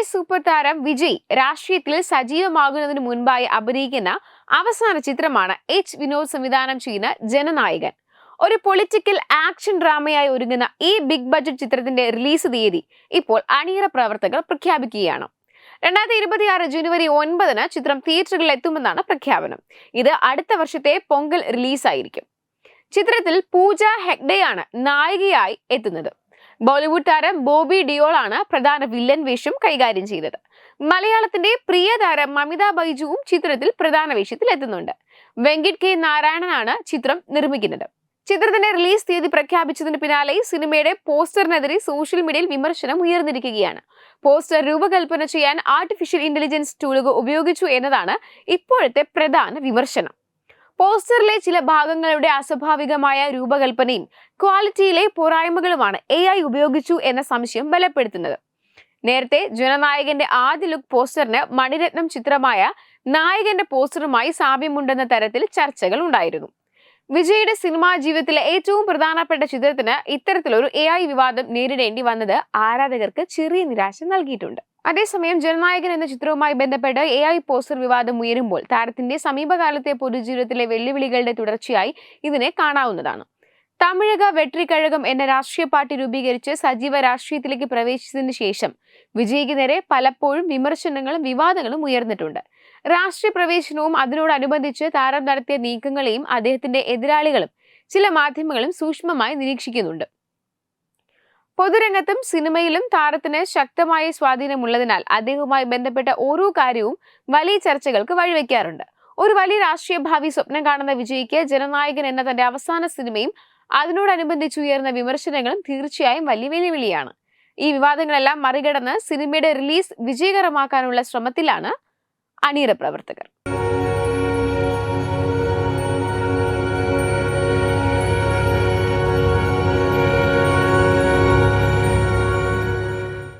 Tamil super താരം വിജയ് രാഷ്ട്രീയത്തിൽ സജീവമാകുന്നതിന് മുൻപായി അഭിനയിക്കുന്ന അവസാന ചിത്രമാണ് എച്ച് വിനോദ് സംവിധാനം ചെയ്യുന്ന ജനനായകൻ. ഒരു പൊളിറ്റിക്കൽ ആക്ഷൻ ഡ്രാമയായി ഒരുങ്ങുന്ന ഈ ബിഗ് ബഡ്ജറ്റ് ചിത്രത്തിന്റെ റിലീസ് തീയതി ഇപ്പോൾ അണിയറ പ്രവർത്തകർ പ്രഖ്യാപിക്കുകയാണ്. രണ്ടായിരത്തി ഇരുപത്തിയാറ് ജനുവരി ഒൻപതിന് ചിത്രം തിയേറ്ററുകളിൽ എത്തുമെന്നാണ് പ്രഖ്യാപനം. ഇത് അടുത്ത വർഷത്തെ പൊങ്കൽ റിലീസായിരിക്കും ചിത്രത്തിൽ പൂജ ഹെഗ്ഡെയാണ് നായികയായി എത്തുന്നത്. ബോളിവുഡ് താരം ബോബി ഡിയോൾ ആണ് പ്രധാന വില്ലൻ വേഷം കൈകാര്യം ചെയ്തത്. മലയാളത്തിന്റെ പ്രിയ താരം മമിത ബൈജുവും ചിത്രത്തിൽ പ്രധാന വേഷത്തിൽ എത്തുന്നുണ്ട്. വെങ്കിട്ട് കെ നാരായണനാണ് ചിത്രം നിർമ്മിക്കുന്നത്. ചിത്രത്തിന്റെ റിലീസ് തീയതി പ്രഖ്യാപിച്ചതിന് പിന്നാലെ സിനിമയുടെ പോസ്റ്ററിനെതിരെ സോഷ്യൽ മീഡിയയിൽ വിമർശനം ഉയർന്നിരിക്കുകയാണ്. പോസ്റ്റർ രൂപകൽപ്പന ചെയ്യാൻ ആർട്ടിഫിഷ്യൽ ഇന്റലിജൻസ് ടൂളുകൾ ഉപയോഗിച്ചു എന്നതാണ് ഇപ്പോഴത്തെ പ്രധാന വിമർശനം. പോസ്റ്ററിലെ ചില ഭാഗങ്ങളുടെ അസ്വാഭാവികമായ രൂപകൽപ്പനയും ക്വാളിറ്റിയിലെ പോരായ്മകളുമാണ് എ ഐ ഉപയോഗിച്ചു എന്ന സംശയം ബലപ്പെടുത്തുന്നത്. നേരത്തെ ജനനായകന്റെ ആദ്യ ലുക്ക് പോസ്റ്ററിന് മണിരത്നം ചിത്രമായ നായകന്റെ പോസ്റ്ററുമായി സാമ്യമുണ്ടെന്ന തരത്തിൽ ചർച്ചകൾ ഉണ്ടായിരുന്നു. വിജയുടെ സിനിമാ ജീവിതത്തിലെ ഏറ്റവും പ്രധാനപ്പെട്ട ചിത്രത്തിന് ഇത്തരത്തിലൊരു എ വിവാദം നേരിടേണ്ടി വന്നത് ആരാധകർക്ക് ചെറിയ നിരാശ നൽകിയിട്ടുണ്ട്. അതേസമയം ജനനായകൻ എന്ന ചിത്രവുമായി ബന്ധപ്പെട്ട് എ ഐ പോസ്റ്റർ വിവാദം ഉയരുമ്പോൾ താരത്തിന്റെ സമീപകാലത്തെ പൊതുജീവിതത്തിലെ വെല്ലുവിളികളുടെ തുടർച്ചയായി ഇതിനെ കാണാവുന്നതാണ്. തമിഴക വെട്രിക്കഴകം എന്ന രാഷ്ട്രീയ പാർട്ടി രൂപീകരിച്ച് സജീവ രാഷ്ട്രീയത്തിലേക്ക് പ്രവേശിച്ചതിന് ശേഷം വിജയ്ക്ക് നേരെ പലപ്പോഴും വിമർശനങ്ങളും വിവാദങ്ങളും ഉയർന്നിട്ടുണ്ട്. രാഷ്ട്രീയ പ്രവേശനവും അതിനോടനുബന്ധിച്ച് താരം നടത്തിയ നീക്കങ്ങളെയും അദ്ദേഹത്തിന്റെ എതിരാളികളും ചില മാധ്യമങ്ങളും സൂക്ഷ്മമായി നിരീക്ഷിക്കുന്നുണ്ട്. പൊതുരംഗത്തും സിനിമയിലും താരത്തിന് ശക്തമായ സ്വാധീനമുള്ളതിനാൽ അദ്ദേഹവുമായി ബന്ധപ്പെട്ട ഓരോ കാര്യവും വലിയ ചർച്ചകൾക്ക് വഴിവെക്കാറുണ്ട്. ഒരു വലിയ രാഷ്ട്രീയ ഭാവി സ്വപ്നം കാണുന്ന വിജയിക്ക് ജനനായകൻ എന്ന തന്റെ അവസാന സിനിമയും അതിനോടനുബന്ധിച്ച് ഉയർന്ന വിമർശനങ്ങളും തീർച്ചയായും വലിയ വെല്ലുവിളിയാണ്. ഈ വിവാദങ്ങളെല്ലാം മറികടന്ന് സിനിമയുടെ റിലീസ് വിജയകരമാക്കാനുള്ള ശ്രമത്തിലാണ് അണിയറ പ്രവർത്തകർ.